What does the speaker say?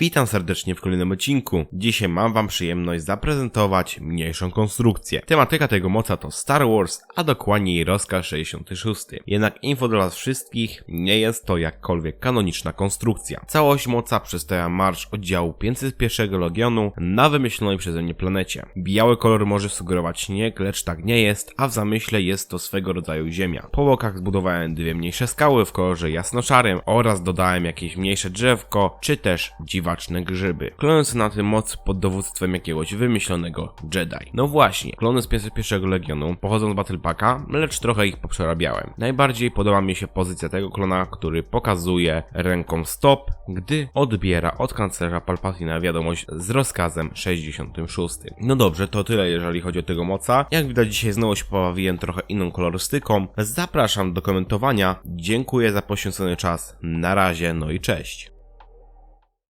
Witam serdecznie w kolejnym odcinku. Dzisiaj mam wam przyjemność zaprezentować mniejszą konstrukcję. Tematyka tego moca to Star Wars, a dokładnie jej rozkaz 66. Jednak info dla was wszystkich, nie jest to jakkolwiek kanoniczna konstrukcja. Całość moca przedstawia marsz oddziału 501 Legionu na wymyślonej przeze mnie planecie. Biały kolor może sugerować śnieg, lecz tak nie jest, a w zamyśle jest to swego rodzaju ziemia. Po bokach zbudowałem dwie mniejsze skały w kolorze jasnoszarym oraz dodałem jakieś mniejsze drzewko, czy też dziwaczne grzyby. Klonując na tym moc pod dowództwem jakiegoś wymyślonego Jedi. No właśnie, klony z 501 Legionu pochodzą z Battle Packa, lecz trochę ich poprzerabiałem. Najbardziej podoba mi się pozycja tego klona, który pokazuje ręką stop, gdy odbiera od kanclerza Palpatina wiadomość z rozkazem 66. No dobrze, to tyle jeżeli chodzi o tego moca. Jak widać dzisiaj znowu się pobawiłem trochę inną kolorystyką. Zapraszam do komentowania. Dziękuję za poświęcony czas. Na razie, no i cześć.